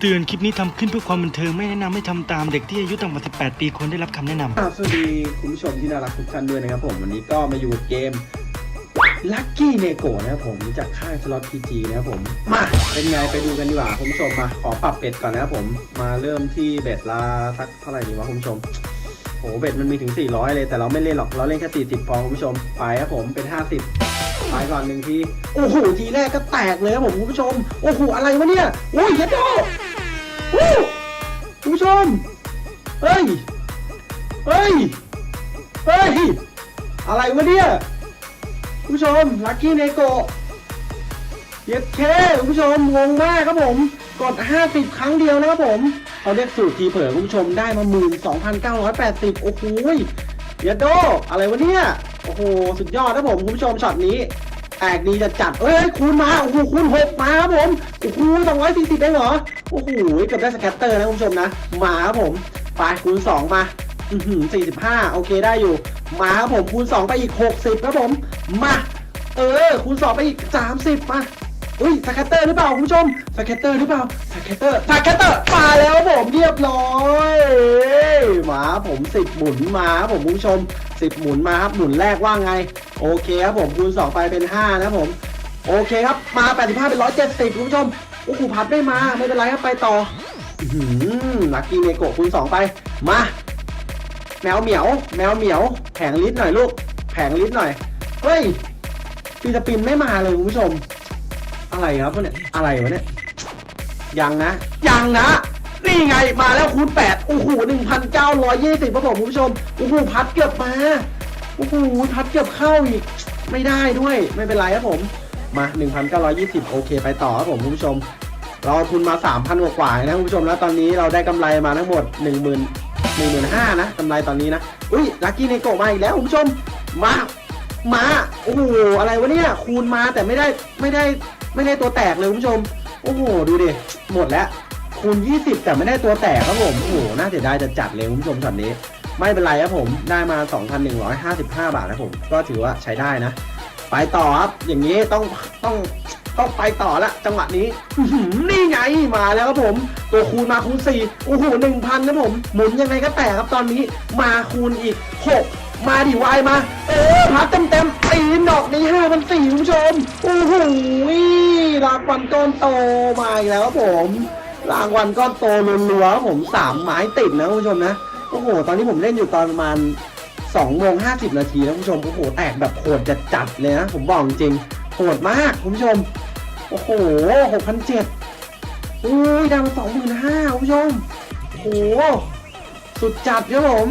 เตือนคลิปนี้ทำขึ้นเพื่อความบันเทิงไม่แนะนำให้ทำตามเด็กที่อายุต่ำกว่า 18 ปีควรได้รับคำแนะนำสวัสดีคุณผู้ชมที่น่ารักทุกท่านด้วยนะครับผมวันนี้ก็มาอยู่กับเกม Lucky n e g o นะครับผมจากค่ายสล็อตพีจีนะครับผม มาเป็นไงไปดูกันดีกว่าคุณผู้ชมมาขอปรับเบ็ดก่อนนะครับผมมาเริ่มที่เบ็ดละสักเท่าไหร่ดีวะคุณผู้ชมโหเบ็ดมันมีถึง 400 เลยแต่เราไม่เล่นหรอกเราเล่นแค่40พอคุณผู้ชมไปครับผมเป็น 50ไปก่อนหนึ่งทีโอ้โหทีแรกก็แตกเลยครับผมคุณผู้ชม โอ้โหอะไรวะเนี่ยโอ้ยยัดโด โอ้คุณผู้ชม เฮ้ย เฮ้ย เฮ้ย อะไรวะเนี่ย คุณผู้ชม ลัคกี้เนโกเย็ดเคคุณผู้ชม งงมากครับผม กด 50 ครั้งเดียวนะครับผมเขาเรียกสูตรทีเผลอคุณผู้ชมได้มา 12,980 โอ้โหยเย็ดโด อะไรวะเนี่ย โอ้โห สุดยอดนะผม คุณผู้ชมช็อตนี้ แตกดีจะจัดเอ้ยคูณมาโอ้โหคูณหกมาครับผมโอ้โหสองร้อยสี่สิบเองเหรอโอ้โหเกือบได้สแคตเตอร์นะคุณผู้ชมนะมาครับผมไปคูณสองมาอือหือสี่สิบห้าโอเคได้อยู่ มาครับผมคูณสองไปอีกหกสิบครับผมมาเออคูณสองไปอีกสามสิบมาอุ้ยสแคตเตอร์หรือเปล่าคุณผู้ชมสแคตเตอร์หรือเปล่าสแคตเตอร์สแคตเตอร์มาแล้วผมเรียบร้อยมาผมสิบหมุนมาผมคุณผู้ชม สิบหมุนมาครับหมุนแรกว่าไง โอเคครับผมคูณสองไปเป็นห้านะครับผม โอเคครับมา 85 เป็น 170คุณผู้ชมโอ้โหพัดไม่มาไม่เป็นไรครับไปต่ออื้อหือลักกี้เนโกะคูณ2ไปมา แมวเหมียว แมวเหมียวแผงลิตรหน่อยลูก แผงลิตรหน่อยเฮ้ยปีสปินไม่มาเลยคุณผู้ชม อะไรครับพวกเนี่ยอะไรวะเนี่ยยังนะยังนะ นี่ไงมาแล้วคูณ8โอ้โห1,920ครับผมคุณผู้ชมโอ้โหพัดเกือบมาโอ้โหพัดเกือบเข้าอีก ไม่ได้ด้วยไม่เป็นไรครับผม มา1,920โอเคไปต่อครับผมคุณผู้ชม เราทุนมา3,000กว่ากว่าๆนะคุณผู้ชมแล้วตอนนี้เราได้กำไรมาทั้งหมด1 0 0 0 0 15,000นะกำไรตอนนี้นะอุ้ยลัคกี้เนโกมาอีกแล้วคุณผู้ชมมามาโอ้โหอะไรวะเนี่ยคูณมาแต่ไม่ได้ไม่ได้ไม่ได้ตัวแตกเลยคุณผู้ชม โอ้โหดูดิหมดแล้ว คูณ 20 แต่ไม่ได้ตัวแตกครับผมโอ้โหน่าเสียดายจะจัดเลยคุณผู้ชมช็อตนี้ ไม่เป็นไรครับผมได้มา 2,155 บาทนะผม ก็ถือว่าใช้ได้นะ ไปต่อครับอย่างนี้ต้องต้องต้องไปต่อละจังหวะนี้นี่ไงมาแล้วครับผม ตัวคูณมาคูณสี่โอ้โหหนึ่งพันนะผมหมุนยังไงก็แตกครับตอนนี้มาคูณอีกหกมาดิวายมา เออพัดเต็มเต็มตีนดอกนี้ห้าพันสี่คุณผู้ชม โอ้โหรางวัลก้อนโตมาอีกแล้วครับผม รางวัลก้อนโตรัวๆครับผมสามไม้ติดนะคุณผู้ชมนะโอ้โห ตอนนี้ผมเล่นอยู่ตอนประมาณสองโมงห้าสิบนาทีนะคุณผู้ชมโอ้โหแตกแบบโหดจะจัดเลยนะผมบอกจริงโหดมากคุณผู้ชม โอ้โหหกพันเจ็ดอุ้ยได้มา25,000คุณผู้ชมโอ้โหสุดจัดครับผม